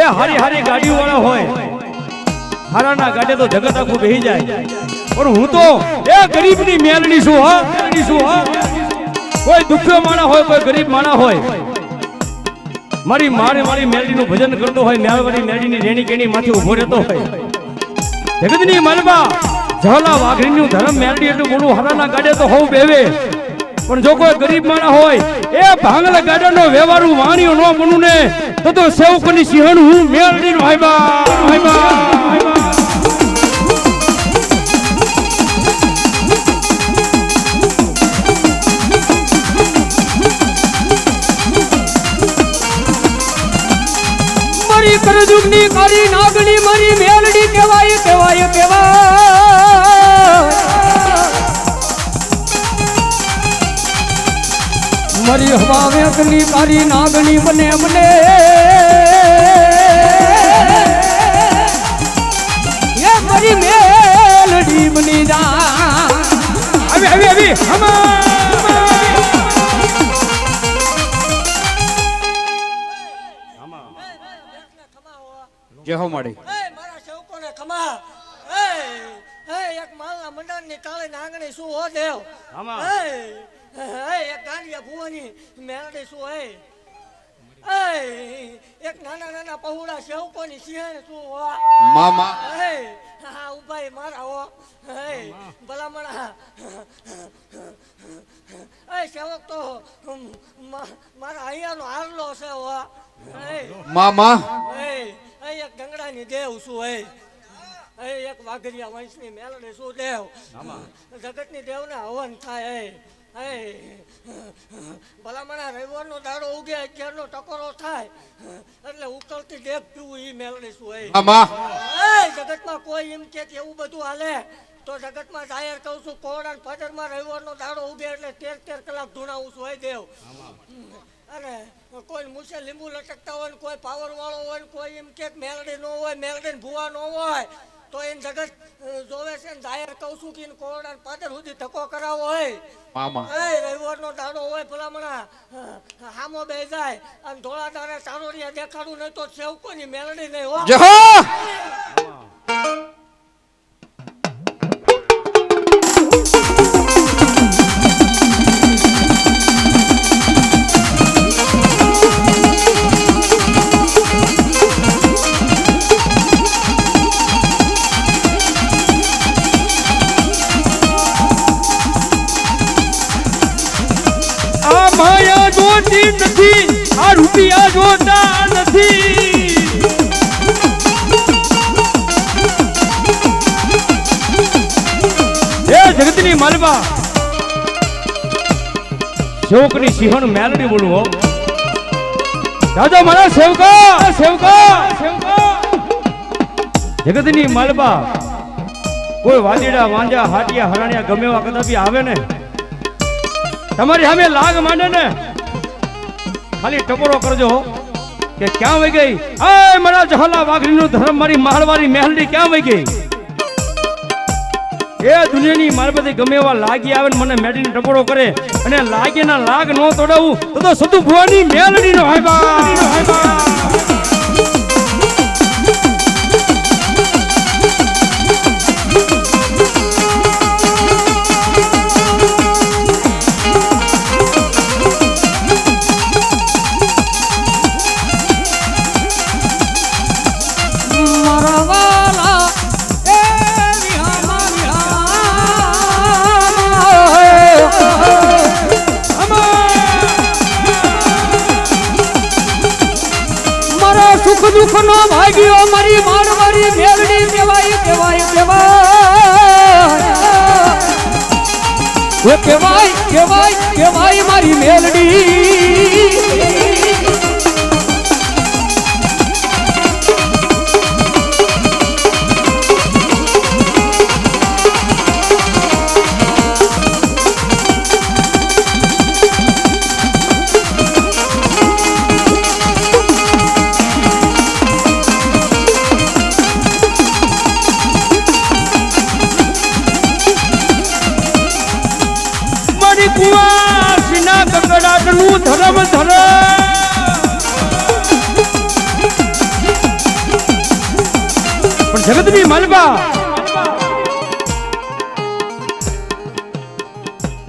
એ હારી હારી ગાડીઓ વાળા હોય. હારાના ગાડે તો જગત આખું બેહી જાય. પણ હું તો એ ગરીબની મેલની છું, હા. શું હા. કોઈ દુખ્યો માણા હોય, કોઈ ગરીબ માણા હોય. મારી મારે મારી મેલડીનું ભજન કરતો હોય મેળવાળી મેલડીની રેણી કેણી માંથી ઊભો રહેતો હોય. જગતની મલબા જહલા વાઘરીનું ધર્મ મેલડી એટલું મોટું હારાના ગાડે તો હોવ બેવે. પણ જો કોઈ ગરીબ માણા હોય, એ ભાંગલા ગાડાનો વ્યવહારું, વાણીઓ ન બનું ને. તો તો સેવકની સિંહણ હું મેલડી નો હાઈબા હાઈબા હાઈબા મારી કરજુગની મારી મેલડી કહેવાય કહેવાય કહેવાય. મારી હવા વેગની મારી નાગણી બને બને. એ મારી મેલડી બની જા. આવી આવી આવી. હમા જે હો મળી એ મારા સેવકોને ખમા. એ. એ એક માલના મંડળની કાળે આંગણી શું હો દેવ? એ એક ગાંડિયા ભુવાની મેળડી શું હે? એ એક નાના નાના પહોળા સેવકોની સિંહણ શું હો? મામા. એ હા ઉભાઈ મારા હો. હે ભલામણા. એ સેવક તો મારા અહીંયાનો હારલો છે હો. એ મામા. એ એ એક ગંગડાની દેવ શું હે? એ એક વાઘરિયા વંશની મેલડી શું દેવ જગતની દેવને હવન થાય એ ભલામણા રવિવારનો દાડો ઉગે અગિયારનો ટકોરો થાય. એટલે ઉકળતી દેખ પીવું ઈ મેલડી શું એ જગતમાં કોઈ એમ કે કે એવું બધું હાલે તો જગતમાં જાહેર કહું છું કોરડા ફાજરમાં રવિવારનો દાડો ઉગે એટલે તેર તેર કલાક ધૂણાવું છું હોય દેવ. અને કોઈ મૂછે લીંબુ લટકતા હોય કોઈ પાવર વાળો હોય કોઈ એમ કે મેલડી નો હોય મેલડી ભૂવા નો હોય. તો એને જગત જોવે છે ને જાહેર કહું છું કે કોરડા પાદર સુધી ધક્કો કરાવો હોય. મામા. એ રવિવારનો દાડો હોય ભલામણા હામો બે જાય અને ધોળા ચારોડિયા દેખાડું નહીં તો સેવકોની મેલડી નહીં હો! માયા જોતી નથી, આ રૂપિયા જોતા નથી. એ જગતની માલવા. સેવકની સિંહણ મેલડી બોલું હો દાદા મારા સેવકા સેવકા સેવકા. જગતની માલબા કોઈ વાદીડા વાંજા હાટિયા હરાણિયા ગમે એવા કદાપી આવે ને? તમારી સામે લાગ માંડે ને, ખાલી ટકોરો કરજો કે ક્યાં વહી ગઈ? આય મારા જહલા વાઘરીનું ધર્મ, મારી મહાલવારી મહેલડી ક્યાં વહી ગઈ? એ દુનિયાની મારી બધી ગમે એવા લાગી આવે ને મને મેડીને ટકોરો કરે અને લાગે ના લાગ નો તોડાવું, તો સતુ ભુવાની મેલડી નો હાયબા હાયબા મારા સુખ દુઃખ નો ભાગ્યો, મારી માર મારી મેળડી કેવાય કેવાય કેવાય કેવાય કેવાય કેવાય મારી મેલડી જગતની માલબા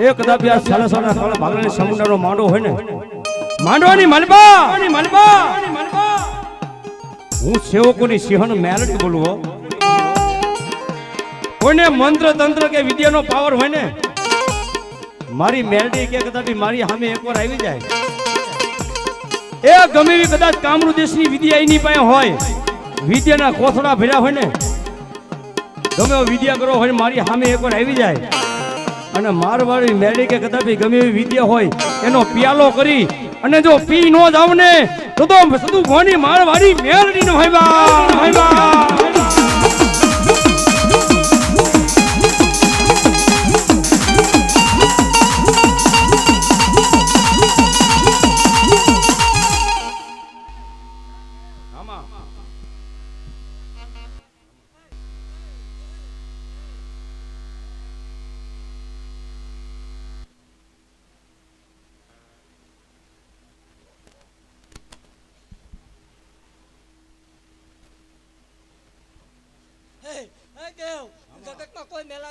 એ કદાચ આ સાડા સાડા માંડો હોય ને. માંડવાની મલબા મલબા હું સેવકોની સિંહણ મેલટ બોલું કોને મંત્ર તંત્ર કે વિદ્યાનો પાવર હોય ને મારી મેલડી કે કદાપી મારી સામે એકવાર આવી જાય. એ ગમે એવી કદાચ કામરૂ દેશની વિદ્યા એની પાસે હોય, વિદ્યાના કોથળા ભર્યા હોય ને, ગમે વિદ્યા કરો હોય મારી સામે એકવાર આવી જાય. અને મારવાડી મેલડી કે કદાપી ગમે એવી વિદ્યા હોય, એનો પિયાલો કરી, અને જો પી નો જાવ ને, તો તો સદુ ભોની મારવાડી મેલડી નો હોય બા હોય બા.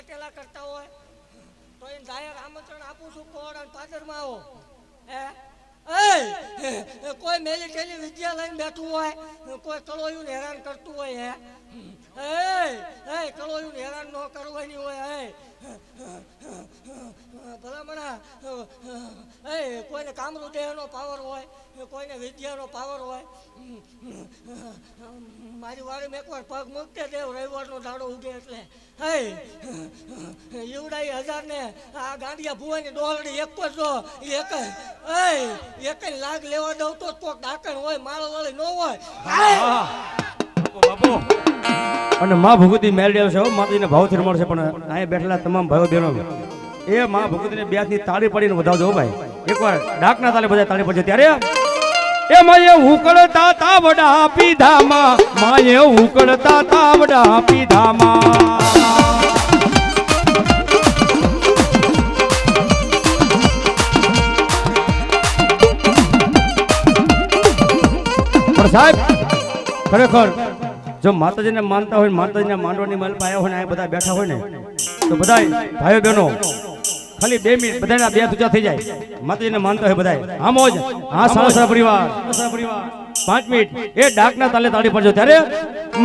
કોઈ મેલા ટેલા કરતા હોય. તો એને જાહેર આમંત્રણ આપું છું, કોણ અને પાદરમાં આવો. હે? કોઈ મેલી ટેલી વિદ્યા લઈને બેઠું હોય, કોઈ કળોયું હેરાન કરતું હોય, હે? હે કળોયું હેરાન ન કરવાની હોય હે ભલામણા એ કોઈને કામરૂ દેહનો પાવર હોય કોઈને વિદ્યાનો પાવર હોય મારી વાડી મેં એકવાર પગ મૂકતે દેવ, રવિવારનો દાડો ઉગે એટલે. હે ઈવડાઈ હજાર ને આ ગાંડિયા ભુવાની ડોલડી એક પર જો, એક એક લાગ લેવા દઉં તો કોક ડાકણ હોય માળો વાળી ન હોય. બાપુ. અને મા ભગવતી મેળવી આવશે. માતાજીને ભાવથી મળશે પણ અહીંયા બેઠેલા તમામ ભાઈઓ બહેનો એ મા ભગવતીને બે હાથની તાળી પડીને વધાવજો ભાઈ. એકવાર ડાકના તાલે બધા તાળી પડશે ત્યારે એ માયે ઉકળતા તાવડા પીધામાં માયે ઉકળતા તાવડા પીધામાં. સાહેબ, ખરેખર જો માતાજીને માનતા હોય ને માતાજીને માંડવાની માલ આવ્યા હોય ને આ બધા બેઠા હોય ને, તો બધા ભાઈઓ બહેનો, ખાલી બે મિનિટ બધાના બે તુજા થઈ જાય. માતાજીને માનતા હોય બધા આમ જ હા, સારા સારા પરિવાર. પાંચ મિનિટ. એ ડાકના તાલે તાળી પડજો ત્યારે,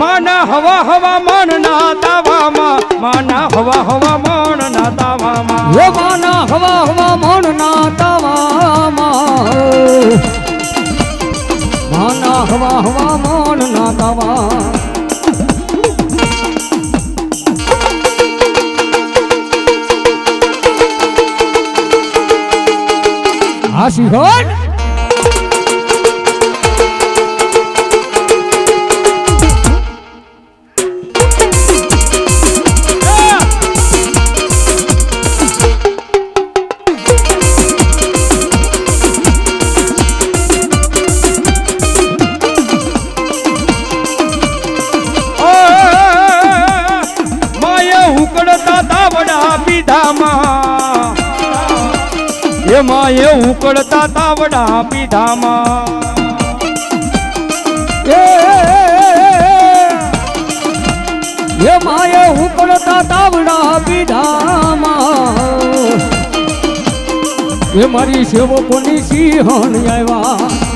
માના હવા હવા માનના તાવામાં, માના હવા હવા માનના તાવામાં. હે માના હવા હવા મન ના તાવામાં. માના હવા હવા મન ના તાવા આ શિખર માએ એ માએ ઉકળતા તાવડા પીધામાં. એ. એ માએ ઉકળતા તાવડા પીધામાં. એ મારી સેવકોની સિંહણ આવ્યા.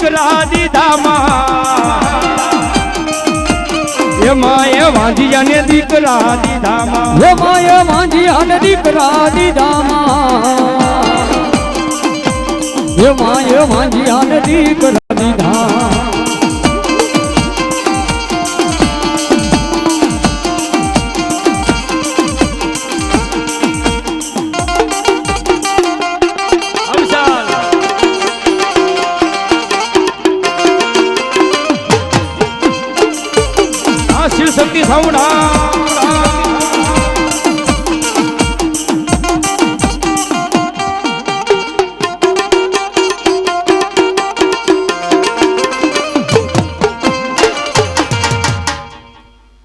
દીકરા દીધામાં. એ માએ વાંધિયાને દીકરા દીધામાં. હે માએ માંજી અને દીકરા દીધામાં. હે માએ માંજી અને દીકરા દીધા શક્તિ હા